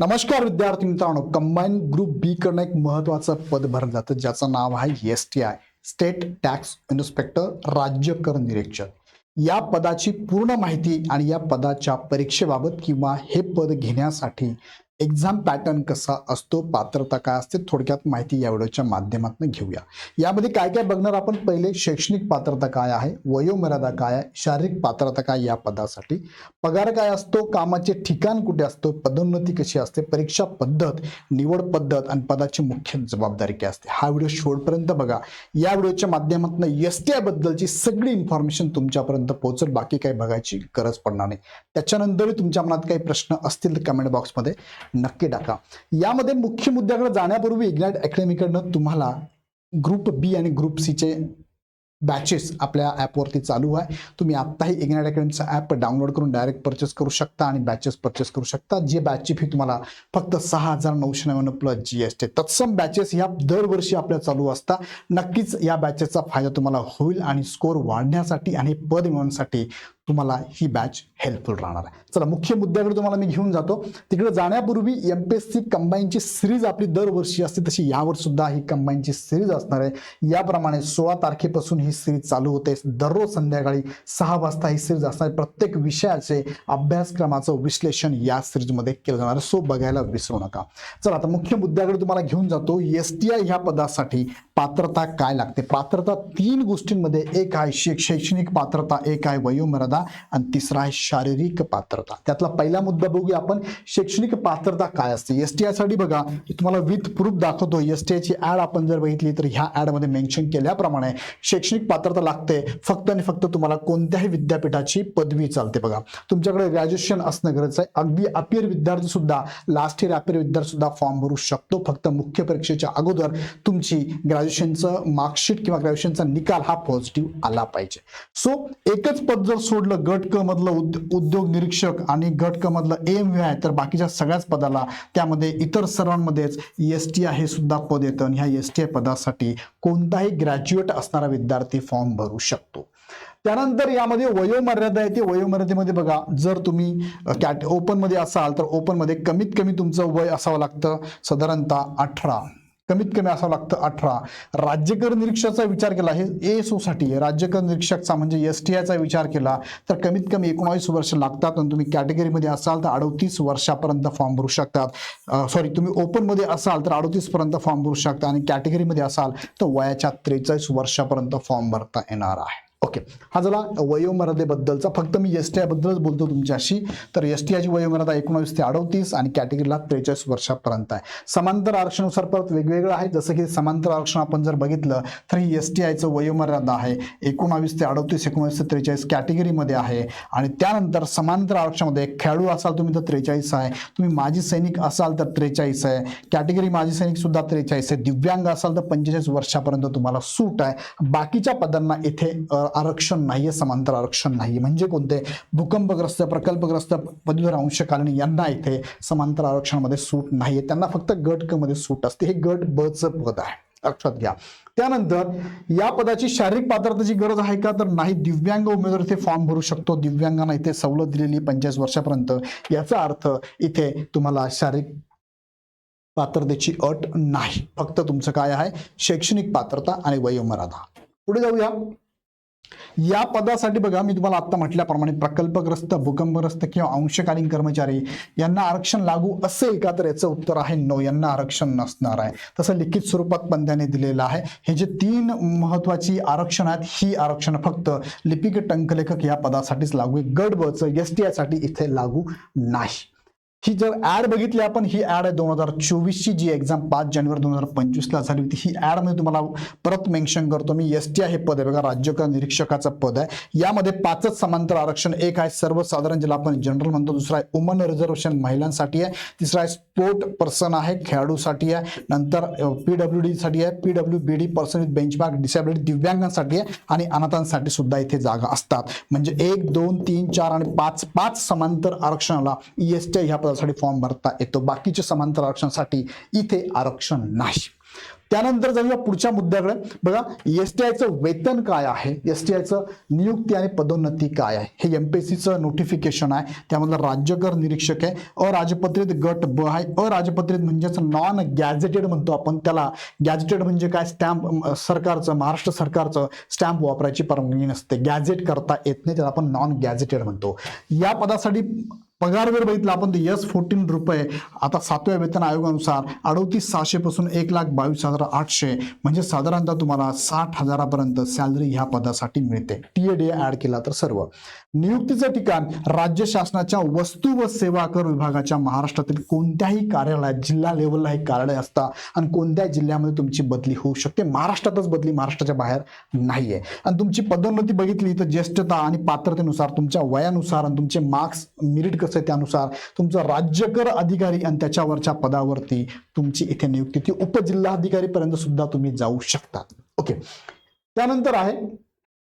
नमस्कार विद्यार्थी मित्रांनो कंबाईन ग्रुप बी कडनं एक महत्वाचं पद भरलं जातं ज्याचं नाव आहे S T I state tax inspector राज्य कर निरीक्षक. या पदाची पूर्ण माहिती आणि या पदाच्या परीक्षेबाबत किंवा हे पद घेण्यासाठी एक्झाम पॅटर्न कसा असतो? पात्रता काय असते? थोडक्यात माहिती या व्हिडिओच्या माध्यमातून घेऊया. यामध्ये काय काय बघणार आपण? पहिले शैक्षणिक पात्रता काय आहे? वयोमर्यादा काय आहे? शारीरिक पात्रता काय या पदासाठी? पगार काय असतो? कामाचे ठिकाण कुठे असतो? पदोन्नती कशी असते? परीक्षा पद्धत निवड पद्धत आणि पदाची मुख्य जबाबदारी काय असते? हा व्हिडिओ शेवटपर्यंत बघा. या व्हिडिओच्या माध्यमातून एस टी आय बद्दलची सगळी इन्फॉर्मेशन तुमच्यापर्यंत पोहोचेल. बाकी काही बघायची गरज पडणार नाही. त्याच्यानंतरही तुमच्या मनात काही प्रश्न असतील तर कमेंट बॉक्समध्ये नक्की टाका. यामध्ये मुख्य मुद्द्याकडे जाण्यापूर्वी इग्नाइट अकॅडमीकडनं तुम्हाला ग्रुप बी आणि ग्रुप सीचे बॅचेस आपल्या ॲपवरती चालू आहे. तुम्ही आत्ताही इग्नाइट अकॅडमीचं ॲप डाउनलोड करून डायरेक्ट परचेस करू शकता आणि बॅचेस परचेस करू शकता. जे बॅचची फी तुम्हाला फक्त सहा हजार नऊशे नव्याण्णव प्लस जी एस टी तत्सम बॅचेस ह्या दरवर्षी आपल्या चालू असतात नक्कीच या बॅचेसचा फायदा तुम्हाला होईल आणि स्कोर वाढण्यासाठी आणि पद मिळवण्यासाठी तुम्हाला ही बॅच हेल्पफुल राहणार आहे. चला मुख्य मुद्द्याकडे तुम्हाला मी घेऊन जातो. तिकडे जाण्यापूर्वी एम पी एस सी कंबाईनची सिरीज आपली दरवर्षी असते तशी यावर सुद्धा ही कंबाईनची सिरीज असणार आहे. याप्रमाणे सोळा तारखेपासून ही सिरीज चालू होते. दररोज संध्याकाळी सहा वाजता ही सिरीज असणार आहे. प्रत्येक विषयाचे अभ्यासक्रमाचं विश्लेषण या सिरीजमध्ये केलं जाणार सो बघायला विसरू नका. चला आता मुख्य मुद्द्याकडे तुम्हाला घेऊन जातो. एस टी आय ह्या पदासाठी पात्रता काय लागते? पात्रता तीन गोष्टींमध्ये एक आहे शैक्षणिक पात्रता एक आहे वयोमर्यादा आणि तिसरा आहे शारीरिक पात्रता. त्यातला पहिला मुद्दा बघूया आपण शैक्षणिक पात्रता काय असते? एस टी आयसाठी बघा तुम्हाला विथ प्रूफ दाखवतो. एस टी आयची ऍड आपण जर बघितली तर ह्या ऍडमध्ये मेन्शन केल्याप्रमाणे शैक्षणिक पात्रता लागते. फक्त आणि फक्त तुम्हाला कोणत्याही विद्यापीठाची पदवी चालते बघा. तुमच्याकडे ग्रॅज्युएशन असणं गरजेचं आहे. अगदी अपियर विद्यार्थी सुद्धा लास्ट इयर अपियर विद्यार्थी सुद्धा फॉर्म भरू शकतो. फक्त मुख्य परीक्षेच्या अगोदर तुमची ग्रॅज्युएशनचं मार्कशीट किंवा ग्रॅज्युएशनचा निकाल हा पॉझिटिव्ह आला पाहिजे. सो एकच पद जर सोड सोडलं गट क मधलं उद- उद्योग निरीक्षक आणि गट क मधलं एम व्ही आहे तर बाकीच्या सगळ्याच पदाला त्यामध्ये इतर सर्वांमध्येच एस टी आय हे सुद्धा पद येतं. आणि ह्या एस टी आय पदासाठी कोणताही ग्रॅज्युएट असणारा विद्यार्थी फॉर्म भरू शकतो. त्यानंतर यामध्ये वयोमर्यादा आहे ती. वयोमर्यादेमध्ये बघा जर तुम्ही कॅट ओपनमध्ये असाल तर ओपनमध्ये कमीत कमी तुमचं वय असावं लागतं. साधारणतः अठरा. कमीत कमी असावं लागतं अठरा. राज्यकर निरीक्षकाचा विचार केला. हे ए सोसाठी आहे राज्यकर निरीक्षकचा म्हणजे एस टी आयचा विचार केला तर कमीत कमी एकोणावीस वर्ष लागतात आणि तुम्ही कॅटेगरीमध्ये असाल तर अडतीस वर्षापर्यंत फॉर्म भरू शकतात. सॉरी तुम्ही ओपनमध्ये असाल तर अडतीसपर्यंत फॉर्म भरू शकता आणि कॅटेगरीमध्ये असाल तर वयाच्या त्रेचाळीस वर्षापर्यंत फॉर्म भरता येणार आहे. ओके हा झाला वयोमर्यादेबद्दलचा. फक्त मी एस टी आयबद्दलच बोलतो तुमच्याशी. तर एस टी आयची वयोमर्यादा एकोणावीस ते अडतीस आणि कॅटेगरीला त्रेचाळीस वर्षापर्यंत आहे. समांतर आरक्षणानुसार परत वेगवेगळं आहे. जसं की समांतर आरक्षण आपण जर बघितलं तर ही एस टी आयचं वयोमर्यादा आहे. एकोणावीस ते अडतीस एकोणावीस ते त्रेचाळीस कॅटेगरीमध्ये आहे. आणि त्यानंतर समांतर आरक्षणामध्ये खेळाडू असाल तुम्ही तर त्रेचाळीस आहे. तुम्ही माजी सैनिक असाल तर त्रेचाळीस आहे. कॅटेगरी माजी सैनिक सुद्धा त्रेचाळीस आहे. दिव्यांग असाल तर पंचेचाळीस वर्षापर्यंत तुम्हाला सूट आहे. बाकीच्या पदांना इथे आरक्षण आरक्षण नाहीये समांतर आरक्षण नाही म्हणजे कोणते? भूकंपग्रस्त प्रकल्पग्रस्त पदवीधर अंशकालीन यांना इथे समांतर आरक्षणामध्ये सूट नाहीये. त्यांना फक्त गट क मध्ये सूट असते. हे गट ब च पद आहे. लक्षात घ्या. त्यानंतर या पदाची शारीरिक पात्रतेची गरज आहे का? तर नाही. दिव्यांग उमेदवार इथे फॉर्म भरू शकतो. दिव्यांगांना इथे सवलत दिलेली पंचेचाळीस वर्षापर्यंत. याचा अर्थ इथे तुम्हाला शारीरिक पात्रतेची अट नाही. फक्त तुमचं काय आहे? शैक्षणिक पात्रता आणि वयोमर्यादा. पुढे जाऊया. या पदासाठी बघा मी तुम्हाला आता म्हटल्याप्रमाणे प्रकल्पग्रस्त भूकंपग्रस्त किंवा अंशकालीन कर्मचारी यांना आरक्षण लागू असेल का तर याचं उत्तर आहे नो यांना आरक्षण नसणार आहे. तसं लिखित स्वरूपात पण त्याने दिलेलं आहे. हे जे तीन महत्वाची आरक्षण आहेत ही आरक्षण फक्त लिपिक टंकलेखक या पदासाठीच लागू आहे. गट बच एस टी साठी इथे लागू नाही. ही जर ॲड बघितली आपण ही ॲड आहे दोन हजार चोवीसची जी एक्झाम पाच जानेवारी दोन हजार पंचवीसला झाली होती. ही ॲड मध्ये तुम्हाला परत मेन्शन करतो मी. एस टी हे पद आहे बघा राज्यकर निरीक्षकाचं पद आहे. यामध्ये पाचच समांतर आरक्षण एक आहे सर्वसाधारण ज्याला आपण जनरल म्हणतो दुसरा आहे वुमन रिझर्वेशन महिलांसाठी आहे तिसरा आहे स्पोर्ट पर्सन आहे खेळाडूसाठी आहे नंतर पी डब्ल्यू आहे P W B D person with benchmark disability दिव्यांगांसाठी आहे आणि अनाथांसाठी सुद्धा इथे जागा असतात. म्हणजे एक दोन तीन चार आणि पाच पाच समांतर आरक्षणाला ई एस टी ह्या पदासाठी फॉर्म भरता येतो. बाकीच्या समांतर आरक्षणासाठी इथे आरक्षण नाही. त्यानंतर जाऊया पुढच्या मुद्द्याकडे. बघा एस टी आयचं वेतन काय आहे? एस टी आयचं नियुक्ती आणि पदोन्नती काय आहे? हे एमपीएससीचं नोटिफिकेशन आहे. त्यामधलं राज्यकर निरीक्षक आहे. अराजपत्रित गट ब आहे. अराजपत्रित म्हणजेच नॉन गॅझेटेड म्हणतो आपण त्याला. गॅझेटेड म्हणजे काय? स्टॅम्प सरकारचं महाराष्ट्र सरकारचं स्टॅम्प वापरायची परवानगी नसते. गॅझेट करता येत नाही. त्याला आपण नॉन गॅझेटेड म्हणतो. या पदासाठी पगार जर बघितला आपण तर यस फोर्टीन रुपये. आता सातव्या वेतन आयोगानुसार अडोतीस सहाशे पासून एक लाख बावीस हजार आठशे म्हणजे साधारणतः तुम्हाला साठ हजारापर्यंत सॅलरी ह्या पदासाठी मिळते. टी ए डी ऍड केला तर सर्व. नियुक्तीचं ठिकाण राज्य शासनाच्या वस्तू व सेवा कर विभागाच्या महाराष्ट्रातील कोणत्याही कार्यालयात जिल्हा लेवलला हे कार्यालय असता आणि कोणत्या जिल्ह्यामध्ये तुमची बदली होऊ शकते. महाराष्ट्रातच बदली महाराष्ट्राच्या बाहेर नाहीये. आणि तुमची पदोन्नती बघितली तर ज्येष्ठता आणि पात्रतेनुसार तुमच्या वयानुसार आणि तुमचे मार्क्स मिरिट कसं आहे त्यानुसार तुमचं राज्यकर अधिकारी आणि त्याच्यावरच्या पदावरती तुमची इथे नियुक्ती. ती उपजिल्हाधिकारीपर्यंत सुद्धा तुम्ही जाऊ शकता. ओके त्यानंतर आहे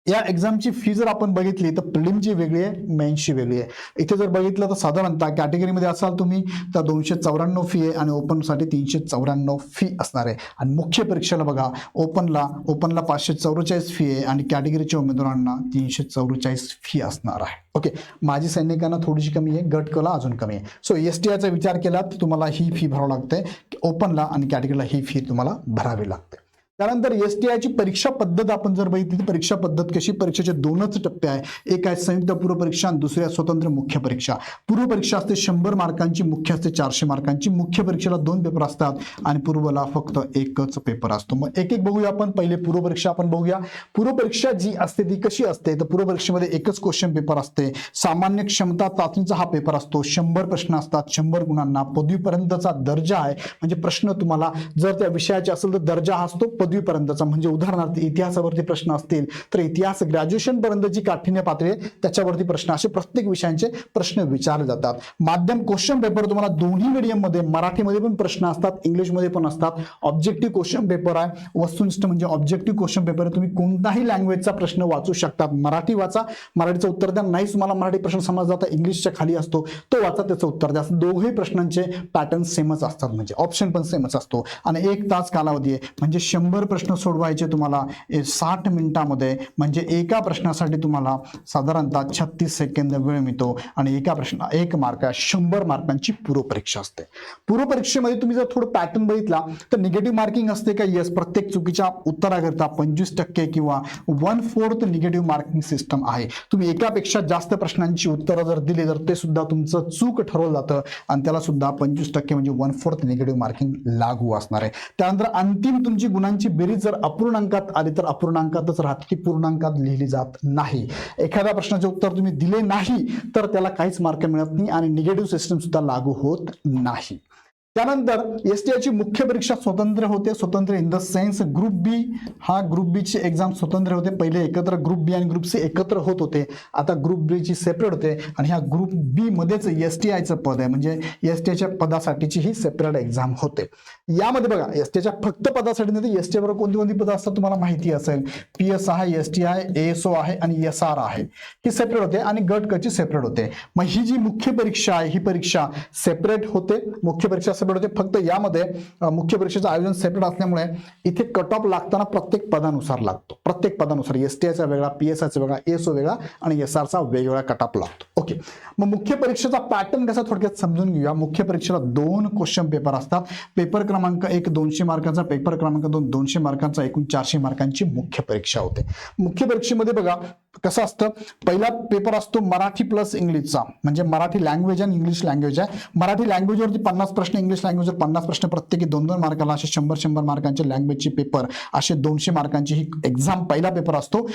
या एक्झामची फी जर आपण बघितली तर प्रिलिमची वेगळी आहे मेन्सची वेगळी आहे. इथे जर बघितलं तर साधारणतः कॅटेगरीमध्ये असाल तुम्ही तर दोनशे चौऱ्याण्णव फी आहे आणि ओपनसाठी तीनशे चौऱ्याण्णव फी असणार आहे. आणि मुख्य परीक्षेला बघा ओपनला ओपनला पाचशे चौवेचाळीस फी आहे आणि कॅटेगरीच्या उमेदवारांना तीनशे चौवेचाळीस फी असणार आहे. ओके माझी सैनिकांना थोडीशी कमी आहे गट कला अजून कमी आहे. सो एस टी आयचा विचार केला तर तुम्हाला ही फी भरावं लागते ओपनला आणि कॅटेगरीला ही फी तुम्हाला भरावी लागते. त्यानंतर एस टी आयची परीक्षा पद्धत आपण जर बघितली तर परीक्षा पद्धत कशी? परीक्षेचे दोनच टप्पे आहे एक आहे संयुक्त पूर्व परीक्षा आणि दुसरी आहे स्वतंत्र मुख्य परीक्षा. पूर्व परीक्षा असते शंभर मार्कांची मुख्य असते चारशे मार्कांची. मुख्य परीक्षेला दोन पेपर असतात आणि पूर्वला फक्त एकच पेपर असतो. मग एक एक बघूया आपण. पहिले पूर्व परीक्षा आपण बघूया. पूर्व परीक्षा जी असते ती कशी असते? तर पूर्व परीक्षेमध्ये एकच क्वेश्चन पेपर असते. सामान्य क्षमता चाचणीचा हा पेपर असतो. शंभर प्रश्न असतात शंभर गुणांना. पदवीपर्यंतचा दर्जा आहे. म्हणजे प्रश्न तुम्हाला जर त्या विषयाचे असेल तर दर्जा हा असतो. पदवीपर्यंतचा म्हणजे उदाहरणार्थ इतिहासावरती प्रश्न असतील तर इतिहास ग्रॅज्युएशन पर्यंतची काठिण्य पातळी आहे त्याच्यावरती प्रश्न असे प्रत्येक विषयांचे प्रश्न विचारले जातात. माध्यम क्वेश्चन पेपर तुम्हाला दोन्ही मीडियममध्ये मराठीमध्ये पण प्रश्न असतात इंग्लिशमध्ये पण असतात. ऑब्जेक्टिव्ह क्वेश्चन पेपर आहे वस्तुनिष्ठ म्हणजे ऑब्जेक्टिव्ह क्वेश्चन पेपर आहे. तुम्ही कोणताही लँग्वेजचा प्रश्न वाचू शकतात. मराठी वाचा मराठीचं उत्तर द्या. नाही तुम्हाला मराठी प्रश्न समजला तर इंग्लिशच्या खाली असतो तो वाचा त्याचं उत्तर द्या. असं दोघही प्रश्नांचे पॅटर्न सेमच असतात. म्हणजे ऑप्शन पण सेमच असतो. आणि एक तास कालावधी आहे. म्हणजे शंभर प्रश्न सोडवायचे तुम्हाला साठ मिनिटामध्ये. म्हणजे एका प्रश्नासाठी तुम्हाला साधारणतः छत्तीस सेकंद वेळ मिळतो आणि एका प्रश्न एक मार्क शंभर मार्कांची पूर्व परीक्षा असते. पूर्व परीक्षेमध्ये तुम्ही जर थोडं पॅटर्न बघितला तर निगेटिव्ह मार्किंग असते का? येस प्रत्येक चुकीच्या उत्तराकरता पंचवीस टक्के किंवा one fourth negative marking system आहे. तुम्ही एकापेक्षा जास्त प्रश्नांची उत्तरं जर दिली तर ते सुद्धा तुमचं चूक ठरवलं जातं आणि त्याला सुद्धा पंचवीस टक्के म्हणजे वन फोर्थ निगेटिव्ह मार्किंग लागू असणार आहे. त्यानंतर अंतिम तुमची गुणांची बेरीज जर अपूर्णांकात आली तर अपूर्णांकातच राहते ती पूर्णांकात लिहिली जात नाही. एखाद्या प्रश्नाचे उत्तर तुम्ही दिले नाही तर त्याला काहीच मार्क मिळत नाही आणि निगेटिव्ह सिस्टम सुद्धा लागू होत नाही. त्यानंतर एस टी आयची मुख्य परीक्षा स्वतंत्र होते स्वतंत्र in the sense group B हा ग्रुप बी ची एक्झाम स्वतंत्र होते. पहिले एकत्र ग्रुप बी आणि ग्रुप सी एकत्र होत होते. आता ग्रुप बी ची सेपरेट होते आणि ह्या ग्रुप बी मध्येच एस टी आयचं पद आहे. म्हणजे एस टी आयच्या पदासाठीची ही सेपरेट एक्झाम होते. यामध्ये बघा एस टीच्या फक्त पदासाठी नाही तर एस टी बरोबर कोणती कोणती पदं असतात तुम्हाला माहिती असेल. पी एस आहे एस टी आहे एस ओ आहे आणि एस आर आहे. ही सेपरेट होते आणि गट कची सेपरेट होते. मग ही जी मुख्य परीक्षा आहे ही परीक्षा सेपरेट होते. मुख्य परीक्षा सेपरेट होते फक्त यामध्ये मुख्य परीक्षेचं आयोजन सेपरेट असल्यामुळे इथे कट ऑफ लागताना प्रत्येक पदानुसार लागतो. प्रत्येक पदानुसार एस टी आयचा वेगळा पी एस आयचा वेगळा एस ओ वेगळा आणि एस आरचा वेगवेगळा कट ऑफ लागतो. ओके मग मुख्य परीक्षेचा पॅटर्न कसा थोडक्यात समजून घेऊया. मुख्य परीक्षेला दोन क्वेश्चन पेपर असतात. पेपर क्रमांक एक दोनशे मार्कांचा पेपर क्रमांक दोन दोनशे मार्कांचा एकूण चारशे मार्कांची मुख्य परीक्षा होते. मुख्य परीक्षेमध्ये बघा कसं असतं? पहिला पेपर असतो मराठी प्लस इंग्लिशचा म्हणजे मराठी लँग्वेज आणि इंग्लिश लँग्वेज आहे. मराठी लँग्वेजवरती पन्नास प्रश्न इंग्लिश इंग्लिश लँग्वेजवर पन्नास प्रश्न प्रत्येकी दोन दोन मार्काला असे शंभर शंभर मार्कांचे लँग्वेजचे पेपर असे दोनशे मार्कांची ही एक्झाम पहिला पेपर असतो.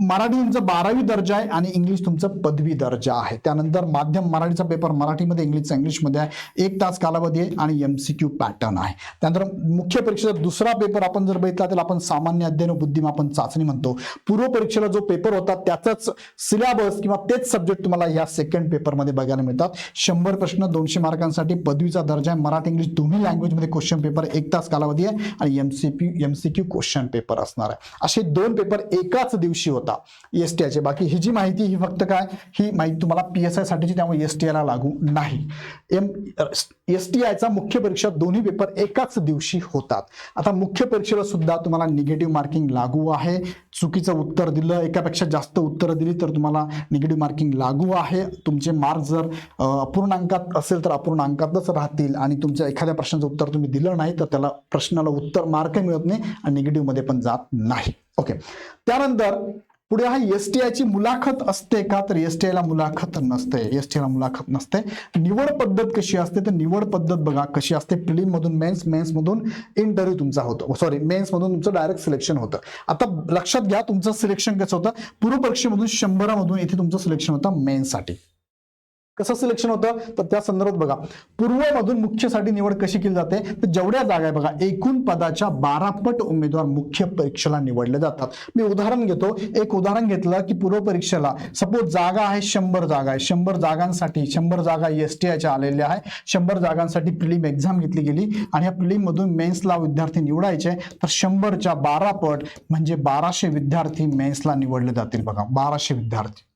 मराठी तुमचं बारावी दर्जा आहे आणि इंग्लिश तुमचं पदवी दर्जा आहे. त्यानंतर माध्यम मराठीचा पेपर मराठीमध्ये इंग्लिशचा इंग्लिशमध्ये आहे. एक तास कालावधी आहे आणि एम सी क्यू पॅटर्न आहे. त्यानंतर मुख्य परीक्षेचा दुसरा पेपर आपण जर बघितला त्याला आपण सामान्य अध्ययन बुद्धिमापन चाचणी म्हणतो. पूर्व परीक्षेला जो पेपर होता त्याचाच सिलेबस किंवा तेच सब्जेक्ट तुम्हाला या सेकंड पेपरमध्ये बघायला मिळतात. शंभर प्रश्न दोनशे मार्कांसाठी पदवीचा दर्जा आहे. मराठी मराठी इंग्लिश दोन्ही लँग्वेजमध्ये क्वेश्चन पेपर एक तास कालावधी आहे आणि M C P M C Q question paper असणार आहे. असे दोन पेपर एकाच दिवशी होता. एस टी आयचे बाकी ही जी माहिती ही फक्त काय? ही माहिती तुम्हाला पी एस आयसाठीची त्यामुळे एस टी आयला लागू नाही. एम एस टी आयचा मुख्य परीक्षा दोन्ही पेपर एकाच दिवशी होतात. आता मुख्य परीक्षेला सुद्धा तुम्हाला निगेटिव्ह मार्किंग लागू आहे. चुकीचं उत्तर दिलं एकापेक्षा जास्त उत्तरं दिली तर तुम्हाला निगेटिव्ह मार्किंग लागू आहे. तुमचे मार्क जर अपूर्णांकात असेल तर अपूर्णांकातच राहतील आणि तुमच्या एखाद्या प्रश्नाचं उत्तर तुम्ही दिलं नाही तर त्याला प्रश्नाला उत्तर मार्क मिळत नाही आणि निगेटिव्हमध्ये पण जात नाही. ओके त्यानंतर पुढे हा एस टी आयची मुलाखत असते का? तर एस टी आयला मुलाखत नसते. एस टी आयला मुलाखत नसते. निवड पद्धत कशी असते? तर निवड पद्धत बघा कशी असते. प्रिलिम मधून मेन्स मेन्स मधून इंटरव्ह्यू तुमचा होतो. Oh, सॉरी मेन्स मधून तुमचं डायरेक्ट सिलेक्शन होतं. आता लक्षात घ्या तुमचं सिलेक्शन कसं होतं. पूर्व परीक्षेमधून शंभरामधून इथे तुमचं सिलेक्शन होतं मेन्ससाठी कसं सिलेक्शन होतं? तर त्या संदर्भात बघा. पूर्वमधून मुख्यसाठी निवड कशी केली जाते? तर जेवढ्या जागा आहे बघा एकूण पदाच्या बारा पट उमेदवार मुख्य परीक्षेला निवडले जातात. मी उदाहरण घेतो. एक उदाहरण घेतलं की पूर्व परीक्षेला सपोज जागा आहे शंभर जागा आहे. शंभर जागांसाठी शंभर जागा एस टी आयच्या आलेल्या आहे. शंभर जागांसाठी प्रिलिम एक्झाम घेतली गेली आणि या प्रिलिममधून मेन्सला विद्यार्थी निवडायचे. तर शंभरच्या बारा पट म्हणजे बाराशे विद्यार्थी मेन्सला निवडले जातील बघा. बाराशे विद्यार्थी.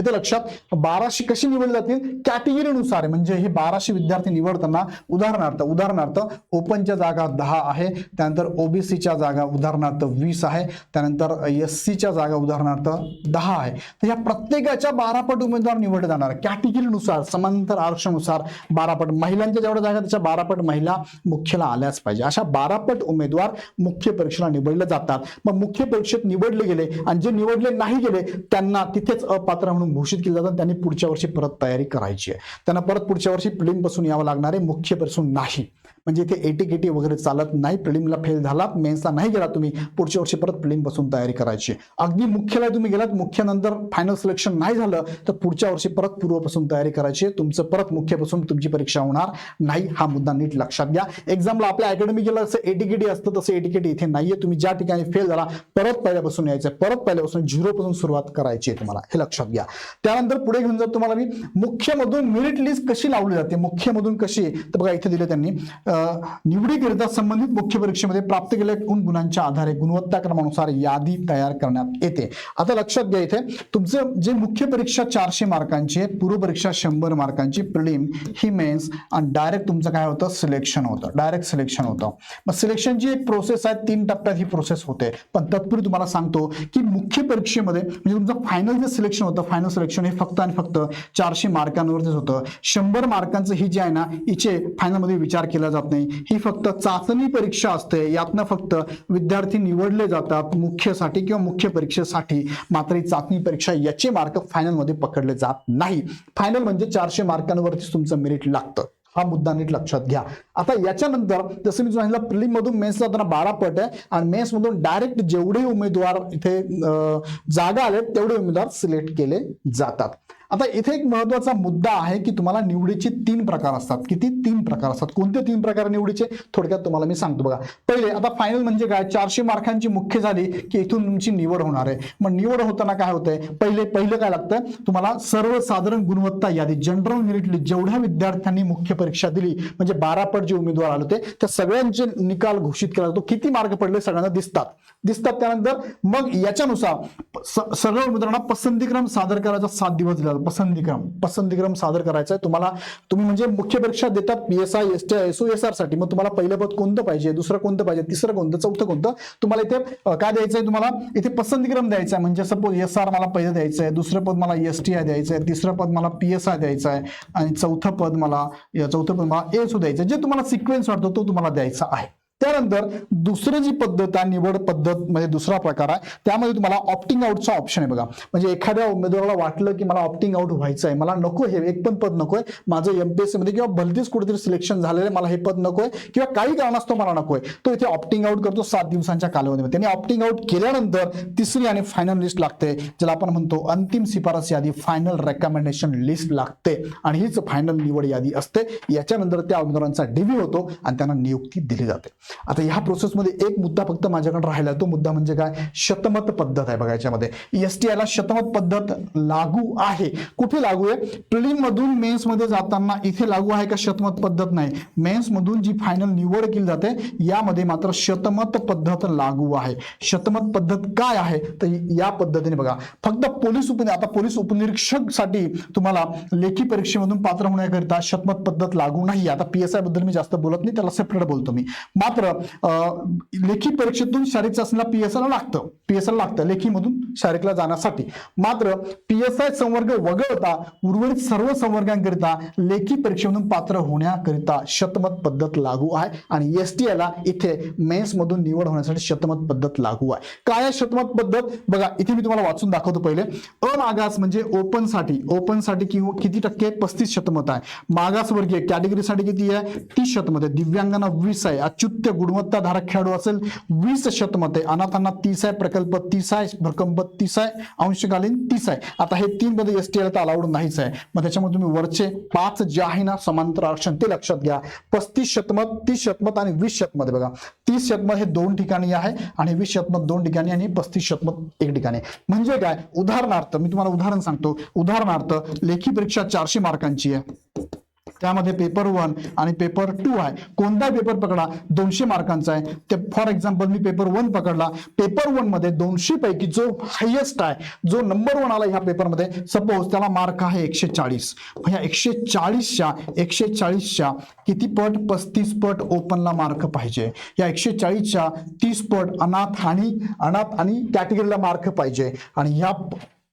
येते लक्षात बाराशे कशी निवडली जातील? कॅटेगरीनुसार म्हणजे हे बाराशे विद्यार्थी निवडताना उदाहरणार्थ उदाहरणार्थ ओपनच्या जागा दहा आहे त्यानंतर ओबीसीच्या जागा उदाहरणार्थ वीस आहे त्यानंतर एस सीच्या जागा उदाहरणार्थ दहा आहे. तर या प्रत्येकाच्या बारापट उमेदवार निवडले जाणार. कॅटेगरीनुसार समांतर आरक्षणानुसार बारापट महिलांच्या जेवढ्या जागा त्याच्या बारापट महिला मुख्यला आल्याच पाहिजे. अशा बारापट उमेदवार मुख्य परीक्षेला निवडले जातात. मग मुख्य परीक्षेत निवडले गेले आणि जे निवडले नाही गेले त्यांना तिथेच अपात्र म्हणून घोषित केलं जातं त्यांनी पुढच्या वर्षी परत तयारी करायची आहे. त्यांना परत पुढच्या वर्षी प्रिलिम बसून यावं लागणार आहे मुख्य बसून नाही. म्हणजे इथे एटी गेटी वगैरे चालत नाही प्रिलिमला फेल झाला मेन्सला नाही गेला तुम्ही पुढच्या वर्षी परत प्रिलिम तयारी करायची. अगदी मुख्यला तुम्ही गेलात मुख्यानंतर फायनल सिलेक्शन नाही झालं तर पुढच्या वर्षी परत पूर्वपासून तयारी करायची तुमचं परत मुख्यपासून तुमची परीक्षा होणार नाही हा मुद्दा नीट लक्षात घ्या. एक्झामला आपल्या अकॅडमी गेलं असं एटीकेटी असतं तसं एटीकेटी इथे नाहीये. तुम्ही ज्या ठिकाणी फेल झाला परत पहिल्यापासून यायचं परत पहिल्यापासून झिरो पासून सुरुवात करायची आहे तुम्हाला हे लक्षात घ्या. त्यानंतर पुढे घेऊन जातो तुम्हाला मी मुख्यमधून मेरिट लिस्ट कशी लावली जाते मुख्यमधून कशी तर बघा इथे दिले त्यांनी निवडीकरिता संबंधित मुख्य परीक्षेमध्ये प्राप्त केलेल्या एकूण गुणांच्या आधारे गुणवत्ता क्रमानुसार यादी तयार करण्यात येते. आता लक्षात घ्या इथे तुमचं जे मुख्य परीक्षा चारशे मार्कांची आहे पूर्व परीक्षा शंभर मार्कांची प्रिलिम ही मेन्स आणि डायरेक्ट तुमचं काय होतं? सिलेक्शन होतं. डायरेक्ट सिलेक्शन होतं. मग सिलेक्शनची एक प्रोसेस आहे तीन टप्प्यात ही प्रोसेस होते. पण तत्पूर्वी तुम्हाला सांगतो की मुख्य परीक्षेमध्ये म्हणजे तुमचं फायनल जे सिलेक्शन होतं फायनल सिलेक्शन हे फक्त आणि फक्त चारशे मार्कांवरतीच होतं. शंभर मार्कांचं ही जे आहे ना हिचे फायनलमध्ये विचार केला जातो. नाही. ही फक्त चाचणी परीक्षा असते. यातनं फक्त विद्यार्थी निवडले जातात मुख्यसाठी किंवा मुख्य परीक्षेसाठी. मात्र ही चाचणी परीक्षा याचे मार्क फायनलमध्ये पकडले जात नाही. फायनल म्हणजे चारशे मार्कांवरतीच तुमचं मेरिट लागतं. हा मुद्दा नीट लक्षात घ्या. आता याच्यानंतर जसं मी सांगितलं प्रिलिम मधून मेन्सला त्यांना बारा पट आहे आणि मेन्स मधून डायरेक्ट जेवढे उमेदवार इथे जागा आले तेवढे उमेदवार सिलेक्ट केले जातात. आता इथे एक महत्त्वाचा मुद्दा आहे की तुम्हाला निवडीचे तीन प्रकार असतात. किती तीन प्रकार असतात? कोणते तीन प्रकार निवडीचे? थोडक्यात तुम्हाला मी सांगतो बघा. पहिले आता फायनल म्हणजे काय? चारशे मार्कांची मुख्य झाली की इथून तुमची निवड होणार आहे. मग निवड होताना काय होतंय? पहिले पहिलं काय लागतं? तुम्हाला सर्वसाधारण गुणवत्ता यादी जनरल मेरिट लिस्ट जेवढ्या विद्यार्थ्यांनी मुख्य परीक्षा दिली म्हणजे बारा पट जे उमेदवार आले होते त्या सगळ्यांचे निकाल घोषित केला जातो. किती मार्क पडले? सगळ्यांना दिसतात. दिसतात त्यानंतर मग याच्यानुसार स- सगळ्या उमेदवारांना पसंतीक्रम सादर करायचा सात दिवस दिला पसंतीक्रम पसंतीक्रम सादर करायचा आहे तुम्हाला तुम्ही म्हणजे मुख्य परीक्षा देतात P S I S T S O S आरसाठी. मग तुम्हाला पहिलं पद कोणतं पाहिजे दुसरं कोणतं पाहिजे तिसरं कोणतं चौथं कोणतं? तुम्हाला इथे काय द्यायचं आहे तुम्हाला? इथे पसंतीक्रम द्यायचा आहे म्हणजे सपोज एस आर मला पहिलं द्यायचं आहे दुसरं पद मला एस टी आय द्यायचं आहे तिसरं पद मला पी एस आय द्यायचं आहे आणि चौथं पद मला चौथं पद मला एस द्यायचं आहे. जे तुम्हाला सिक्वेन्स वाटतो तो तुम्हाला द्यायचा आहे. त्यानंतर दुसरी जी पद्धत आहे निवड पद्धत म्हणजे दुसरा प्रकार आहे त्यामध्ये तुम्हाला ऑप्टिंग आउटचा ऑप्शन आहे बघा. म्हणजे एखाद्या उमेदवाराला वाटलं की मला ऑप्टिंग आउट व्हायचं आहे मला नको हे एक पण पद नकोय माझं एमपीएससी मध्ये किंवा भलतीच कुठेतरी सिलेक्शन झालेलं आहे मला हे पद नकोय किंवा काही कारणास्तव मला नकोय तो इथे ऑप्टिंग आउट करतो सात दिवसांच्या कालावधीमध्ये. त्यांनी ऑप्टिंग आउट केल्यानंतर तिसरी आणि फायनल लिस्ट लागते ज्याला आपण म्हणतो अंतिम शिफारस यादी फायनल रेकमेंडेशन लिस्ट लागते. आणि हीच फायनल निवड यादी असते. याच्यानंतर त्या उमेदवारांचा डिव्ही होतो आणि त्यांना नियुक्ती दिली जाते. आता ह्या प्रोसेसमध्ये एक मुद्दा फक्त माझ्याकडे राहिला तो मुद्दा म्हणजे काय? शतमत पद्धत आहे बघा याच्यामध्ये. एस टी आयला शतमत पद्धत लागू आहे. कुठे लागू आहे? प्रिलिम मधून मेन्समध्ये जाताना इथे लागू आहे का शतमत पद्धत नाही? मेन्स मधून जी फायनल निवड केली जाते यामध्ये मात्र शतमत पद्धत लागू आहे. शतमत पद्धत काय आहे? तर या पद्धतीने बघा. फक्त पोलीस उप आता पोलीस उपनिरीक्षकसाठी तुम्हाला लेखी परीक्षेमधून पात्र होण्याकरिता शतमत पद्धत लागू नाही आता पीएसआयबद्दल मी जास्त बोलत नाही त्याला सेपरेट बोलतो मी. मात्र मात्र लेखी परीक्षेतून शारीरिक चाचणीला पी एस आयला लागतं. पी एस आय लागतं लेखीमधून शारीरिकला जाण्यासाठी. मात्र पी एस आय संवर्ग वगळता उर्वरित सर्व संवर्गांकरिता लेखी परीक्षेमधून पात्र होण्याकरिता शतमत पद्धत लागू आहे आणि एस टी आयला इथे मेन्समधून निवड होण्यासाठी शतमत पद्धत लागू आहे. काय आहे शतमत पद्धत? बघा इथे मी तुम्हाला वाचून दाखवतो पहिले. अमागास म्हणजे ओपनसाठी किंवा किती टक्के? पस्तीस शतमत आहे. मागासवर्गीय कॅटेगरीसाठी किती आहे? तीस शतमत आहे. दिव्यांगांना वीस आहे. अच्युत्य गुणवत्ताधारक खेळाडू असेल. वीस शतमत. आहे अनाथांना तीस आहे प्रकल्प तीस आहे भरकंप तीस आहे अंशकालीन तीस आहे. आता हे तीन मध्ये एस टी तर अलाउड नाहीच आहे. मग त्याच्यामध्ये तुम्ही वरचे पाच जे आहे ना समांतर आरक्षण ते लक्षात घ्या. पस्तीस शतमत तीस शतमत आणि वीस शतमत आहे बघा. तीस शतमत हे दोन ठिकाणी आहे आणि वीस शतमत दोन ठिकाणी आणि पस्तीस शतमत एक ठिकाणी. म्हणजे काय? उदाहरणार्थ मी तुम्हाला उदाहरण सांगतो. उदाहरणार्थ लेखी परीक्षा चारशे मार्कांची आहे. त्यामध्ये पेपर वन आणि पेपर टू आहे. कोणता पेपर पकडा दोनशे मार्कांचा आहे. ते फॉर एक्झाम्पल मी पेपर वन पकडला. पेपर वनमध्ये दोनशे पैकी जो हायेस्ट आहे जो नंबर वन आला ह्या पेपरमध्ये सपोज त्याला मार्क आहे एकशे चाळीस. ह्या एकशे चाळीसच्या एकशे चाळीसच्या किती पट? पस्तीस पट ओपनला मार्क पाहिजे. या एकशे चाळीसच्या तीस पट अनाथ आणि अनाथ आणि कॅटेगरीला मार्क पाहिजे. आणि ह्या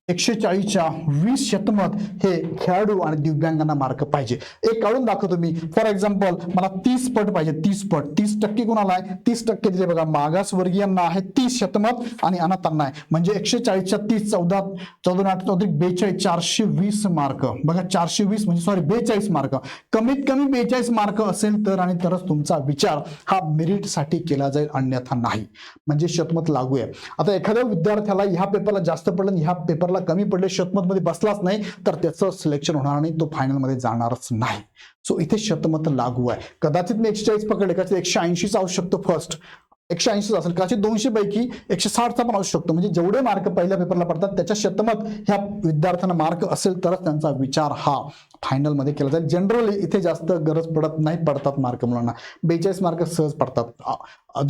एकशे चाळीसच्या वीस शतमत हे खेळाडू आणि दिव्यांगांना मार्क पाहिजे. एक काढून दाखवतो मी. फॉर एक्झाम्पल मला तीस पट पाहिजे. तीस पट. तीस टक्के कोणाला आहे? तीस टक्के दिले बघा. मागासवर्गीयांना आहे तीस शतमत आणि अनाथांना आहे. म्हणजे एकशे चाळीसच्या तीस चौदा चौदा आठ चौदा बेचाळीस चारशे वीस मार्क. बघा चारशे वीस म्हणजे सॉरी बेचाळीस मार्क. कमीत कमी बेचाळीस मार्क असेल तर आणि तरच तुमचा विचार हा मेरिटसाठी केला जाईल अन्यथा नाही. म्हणजे शतमत लागू आहे. आता एखाद्या विद्यार्थ्याला ह्या पेपरला जास्त पडलं ह्या पेपरला कमी पडले शतमत मध्ये बसलाच नाही तर त्याचं सिलेक्शन होणार नाही तो फायनलमध्ये जाणारच नाही. सो इथे शतमत लागू आहे. कदाचित मी एकशे चाळीस पकडले कदाचित एकशे ऐंशीच असू शकतो फर्स्ट एकशे ऐंशी असेल कदाचित दोनशे पैकी एकशे साठचा पण असू शकतो. म्हणजे जेवढे मार्क पहिल्या पेपरला पडतात त्याच्या शतमत ह्या विद्यार्थ्यांना मार्क असेल तरच त्यांचा विचार हा. फायनलमध्ये केला जाईल. जनरली इथे जास्त गरज पडत नाही पडतात मार्क मुलांना. बेचाळीस मार्क सहज पडतात.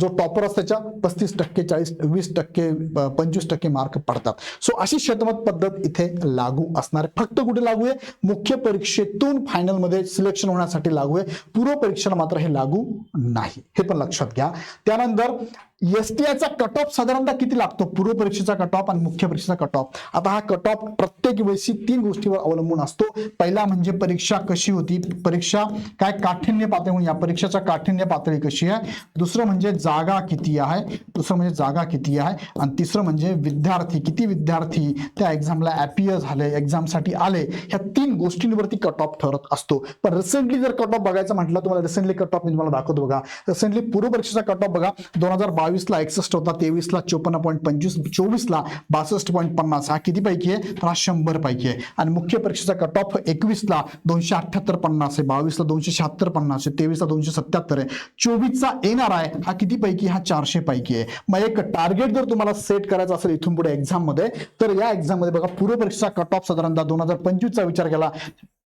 जो टॉपर असतो त्याच्या पस्तीस टक्के चाळीस वीस टक्के पंचवीस टक्के मार्क पडतात. सो अशी शतमत पद्धत इथे लागू असणार फक्त कुठे लागू आहे? मुख्य परीक्षेतून फायनलमध्ये सिलेक्शन होण्यासाठी लागू आहे. पूर्व परीक्षेला मात्र हे लागू नाही. हे पण लक्षात घ्या. त्यानंतर एसटीआयचा कट ऑफ साधारणतः किती लागतो? पूर्व परीक्षेचा कट ऑफ आणि मुख्य परीक्षेचा कट ऑफ आता हा कट ऑफ प्रत्येक वेळेस तीन गोष्टीवर अवलंबून असतो. पहिला म्हणजे परीक्षा कशी होती? परीक्षा काय काठिण्य पातळी म्हणून या परीक्षेचा काठिण्य पातळी कशी आहे? दुसरं म्हणजे जागा किती आहे? दुसरं म्हणजे जागा किती आहे? आणि तिसरं म्हणजे विद्यार्थी किती विद्यार्थी त्या एक्झामला ॲपियर झाले एक्झामसाठी आले? ह्या तीन गोष्टींवरती कट ऑफ ठरत असतो. पण रिसेंटली जर कट ऑफ बघायचं म्हटलं तुम्हाला रिसेंटली कट ऑफ मी तुम्हाला दाखवतो बघा. रिसेंटली पूर्व परीक्षेचा कट ऑफ बघा. दोन हजार बावीसला एकसष्ट होता तेवीसला चोपन्न पॉईंट पंचवीस चोवीसला बासष्ट पॉईंट पन्नास. हा किती पैकी आहे? तर हा शंभर पैकी आहे. आणि मुख्य परीक्षेचा कट ऑफ एकवीसला दोनशे अठ्ठ्याहत्तर पन्नास आहे. बावीसला दोनशे शहात्तर पन्नास आहे. तेवीसला दोनशे सत्याहत्तर आहे. चोवीसचा येणार आहे. हा किती पैकी? हा चारशे पैकी आहे. मग एक टार्गेट जर तुम्हाला सेट करायचं असेल इथून पुढे एक्झाममध्ये तर या एक्झाममध्ये बघा पूर्व परीक्षेचा कट ऑफ साधारणतः दोन हजार पंचवीसचा विचार केला.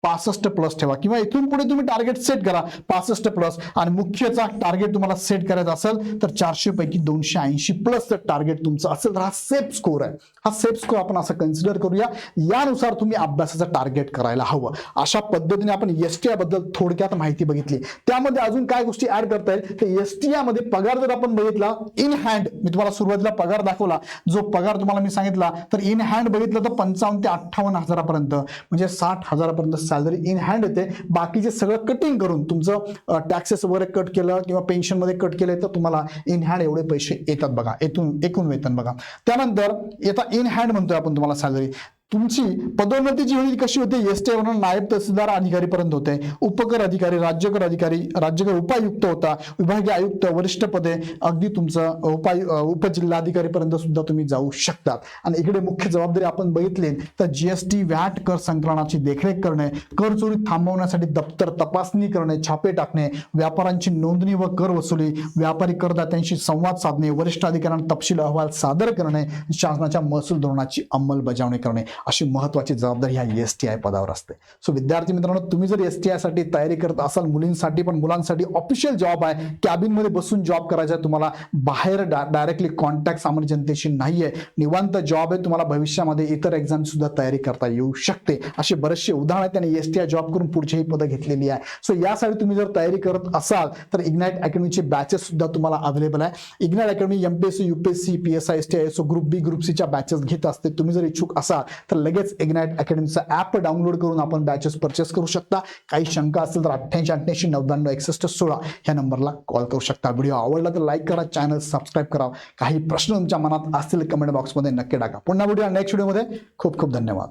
पासष्ट प्लस ठेवा. किंवा इथून पुढे तुम्ही टार्गेट सेट करा. पासष्ट प्लस आणि मुख्यचा टार्गेट तुम्हाला सेट करायचा असेल तर चारशे पैकी दोनशे ऐंशी प्लस टार्गेट तुमचं असेल. तर हा सेफ स्कोर आहे. हा सेफ स्कोर आपण असं कन्सिडर करूया. यानुसार तुम्ही अभ्यासाचं टार्गेट करायला हवं. अशा पद्धतीने आपण एस टी बद्दल थोडक्यात माहिती बघितली. त्यामध्ये अजून काय गोष्टी ऍड करता येईल? तर एस टी मध्ये पगार जर आपण बघितला इन हँड मी तुम्हाला सुरुवातीला पगार दाखवला. जो पगार तुम्हाला मी सांगितला तर इन हँड बघितलं तर पंचावन्न ते अठ्ठावन्न हजारापर्यंत म्हणजे साठ हजारापर्यंत सॅलरी इन हँड येते. बाकीचे सगळं कटिंग करून तुमचं टॅक्सेस वगैरे कट केलं किंवा पेन्शनमध्ये कट केलं तर तुम्हाला इन हँड एवढे पैसे येतात बघा. एकूण एकूण वेतन बघा. त्यानंतर येता इन हँड म्हणतोय आपण तुम्हाला सॅलरी तुमची पदोन्नती जी होती कशी होते? एस टी नायब तहसीलदार अधिकारीपर्यंत होते. उपकर अधिकारी राज्यकर अधिकारी राज्यकर उपायुक्त होता. विभागीय आयुक्त वरिष्ठ पदे अगदी तुमचं उपाय उपजिल्हाधिकारीपर्यंत सुद्धा तुम्ही जाऊ शकतात. आणि इकडे मुख्य जबाबदारी आपण बघितली तर जीएसटी व्हॅट कर संकलनाची देखरेख करणे कर चोरी थांबवण्यासाठी दप्तर तपासणी करणे छापे टाकणे व्यापाऱ्यांची नोंदणी व कर वसुली व्यापारी करदात्यांशी संवाद साधणे वरिष्ठ अधिकाऱ्यांना तपशील अहवाल सादर करणे शासनाच्या महसूल धोरणाची अंमलबजावणी करणे. अशी महत्वाची जबाबदारी ह्या एस टी आय पदावर असते. सो विद्यार्थी मित्रांनो तुम्ही जर एस टी आयसाठी तयारी करत असाल मुलींसाठी पण मुलांसाठी ऑफिशियल जॉब आहे कॅबिनमध्ये बसून जॉब करायचा आहे तुम्हाला बाहेर डायरेक्टली कॉन्टॅक्ट सामान्य जनतेशी नाहीये. निवांत जॉब आहे तुम्हाला भविष्यामध्ये इतर एक्झाम सुद्धा तयारी करता येऊ शकते. असे बरेचसे उदाहरण आहेत त्यांनी एस टी आय जॉब करून पुढचीही पदं घेतलेली आहे. सो यासाठी तुम्ही जर तयारी करत असाल तर इग्नाइट अकॅडमीचे बॅचेस सुद्धा तुम्हाला अवेलेबल आहे. Ignite Academy MPSC UPSC P S I S T I so group B group सीच्या बॅचेस घेत असते. तुम्ही जर इच्छुक असाल तर लगेच इग्नाइट अकॅडमीचा ॲप डाउनलोड करून आपण बॅचेस परचेस करू शकता. काही शंका असेल तर अठ्ठ्याऐंशी अठ्ठ्याऐंशी नव्याण्णव एकसष्ट सोळा ह्या नंबरला कॉल करू शकता. व्हिडिओ आवडला तर लाईक करा चॅनल सबस्क्राईब करा. काही प्रश्न तुमच्या मनात असतील कमेंट बॉक्समध्ये नक्की टाका. पुन्हा व्हिडिओ नेक्स्ट व्हिडिओमध्ये खूप खूप धन्यवाद.